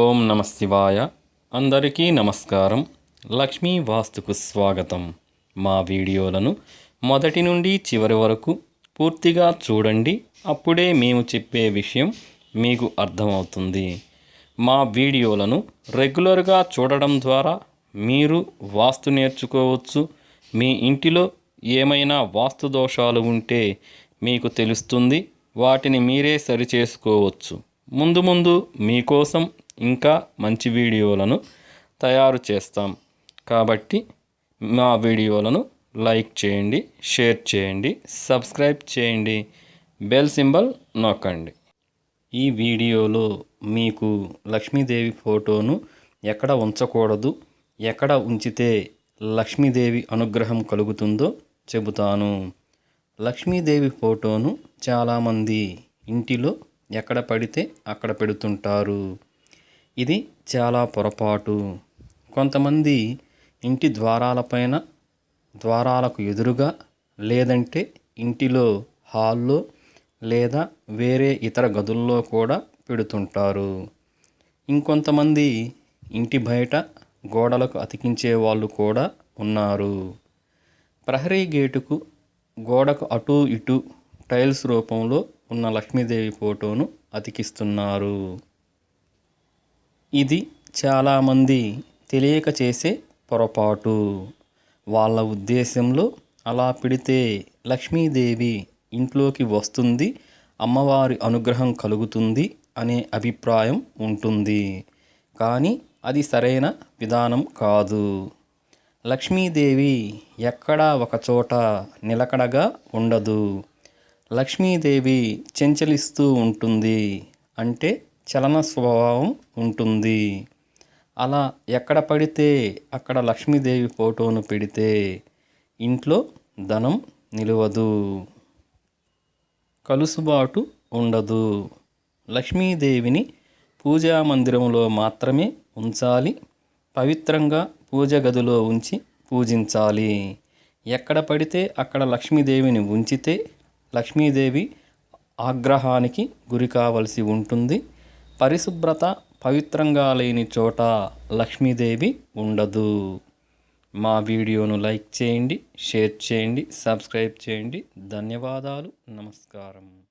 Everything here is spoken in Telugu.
ఓం నమ శివాయ అందరికీ నమస్కారం. లక్ష్మీ వాస్తుకు స్వాగతం. మా వీడియోలను మొదటి నుండి చివరి వరకు పూర్తిగా చూడండి. అప్పుడే మేము చెప్పే విషయం మీకు అర్థమవుతుంది. మా వీడియోలను రెగ్యులర్గా చూడడం ద్వారా మీరు వాస్తు నేర్చుకోవచ్చు. మీ ఇంటిలో ఏమైనా వాస్తు దోషాలు ఉంటే మీకు తెలుస్తుంది. వాటిని మీరే సరిచేసుకోవచ్చు ముందు ముందు మీకోసం ఇంకా మంచి వీడియోలను తయారు చేస్తాం. కాబట్టి మా వీడియోలను లైక్ చేయండి షేర్ చేయండి సబ్స్క్రైబ్ చేయండి బెల్ సింబల్ నొక్కండి. ఈ వీడియోలో మీకు లక్ష్మీదేవి ఫోటోను ఎక్కడ ఉంచకూడదు ఎక్కడ ఉంచితే లక్ష్మీదేవి అనుగ్రహం కలుగుతుందో చెబుతాను. లక్ష్మీదేవి ఫోటోను చాలామంది ఇంటిలో ఎక్కడ పడితే అక్కడ పెడుతుంటారు. ఇది చాలా పొరపాటు. కొంతమంది ఇంటి ద్వారాలపైన ద్వారాలకు ఎదురుగా లేదంటే ఇంటిలో హాల్లో లేదా వేరే ఇతర గదుల్లో కూడా పెడుతుంటారు. ఇంకొంతమంది ఇంటి బయట గోడలకు అతికించే వాళ్ళు కూడా ఉన్నారు. ప్రహరీ గేటుకు గోడకు అటు ఇటు టైల్స్ రూపంలో ఉన్న లక్ష్మీదేవి ఫోటోను అతికిస్తున్నారు. ఇది చాలామంది తెలియక చేసే పొరపాటు. వాళ్ళ ఉద్దేశంలో అలా పెడితే లక్ష్మీదేవి ఇంట్లోకి వస్తుంది అమ్మవారి అనుగ్రహం కలుగుతుంది అనే అభిప్రాయం ఉంటుంది. కానీ అది సరైన విధానం కాదు. లక్ష్మీదేవి ఎక్కడా ఒకచోట నిలకడగా ఉండదు. లక్ష్మీదేవి చెంచలిస్తూ ఉంటుంది అంటే చలన స్వభావం ఉంటుంది. అలా ఎక్కడ పడితే అక్కడ లక్ష్మీదేవి ఫోటోను పెడితే ఇంట్లో ధనం నిలవదు. కలుసుబాటు ఉండదు. లక్ష్మీదేవిని పూజా మందిరంలో మాత్రమే ఉంచాలి. పవిత్రంగా పూజ గదిలో ఉంచి పూజించాలి. ఎక్కడ పడితే అక్కడ లక్ష్మీదేవిని ఉంచితే లక్ష్మీదేవి ఆగ్రహానికి గురి కావలసి ఉంటుంది. పరిశుభ్రత పవిత్రంగా లేని చోట లక్ష్మీదేవి ఉండదు. మా వీడియోను లైక్ చేయండి షేర్ చేయండి సబ్స్క్రైబ్ చేయండి. ధన్యవాదాలు నమస్కారం.